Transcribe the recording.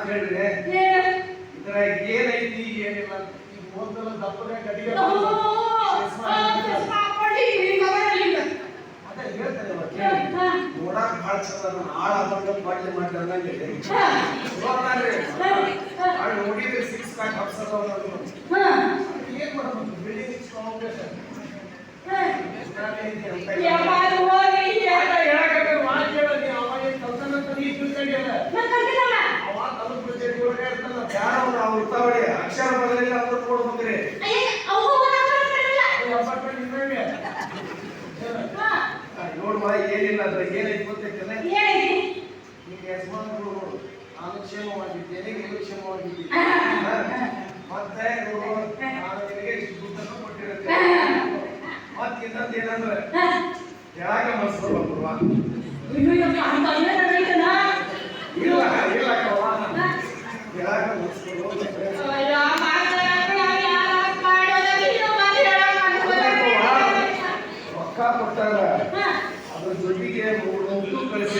ಅಂತ ಹೇಳಿದ್ರೆ? ಏನೈತಿ ಏನಿಲ್ಲ? ಈ ಮೊದಲ ದಪ್ಪನೆ ಗಡಿಗೆ ಅದೇ ಹೇಳ್ತಾರೆ ನೋಡಕ್ ಭಾಳ ಚಂದ ನಾನು ಆಳ ಬಂದ ಮಾಡ್ಲಿ ನೋಡಿದ್ರೆ ಸಿಕ್ಸ್ ಪ್ಯಾಕ್ ಅಪ್ಸರ್ ಅನ್ನೋದು ಏನ್ ಮಾಡ್ಬೇಕು ಬಿಲ್ಡಿಂಗ್ ಕಾಂಗ್ರೆಸ್ ಅಂತ ನೋಡುವ ಏನಿಲ್ಲ ಅದ್ರ ಏನೈತಿ ಗೊತ್ತೈತಲ್ಲ ಈಗ ಯಜಮಾನಗಳು ನೋಡು ನಾನು ಕ್ಷೇಮವಾಗಿದ್ದೇನೆ ನೀವು ಕ್ಷೇಮವಾಗಿದ್ದೀನಿ ಮತ್ತೆ ನೋಡು ನಾನು ಇಷ್ಟು ಕೊಟ್ಟಿರುತ್ತೆ ಮತ್ತೆ ಇನ್ನೊಂದು ಏನಂದ್ರೆ ಕೆಳಗ ಮನಸ್ಸಲ್ವಾ ಇಲ್ಲ ಇಲ್ಲ ಕೆಳಗ ಮನಸ್ಸಲ್ವಾ ರೊಕ್ಕ ಕೊಟ್ಟಾಗ ಅದ್ರ ಜೊತೆಗೆ ಮೂರು ಮುದ್ದು ಕಳಿಸಿ.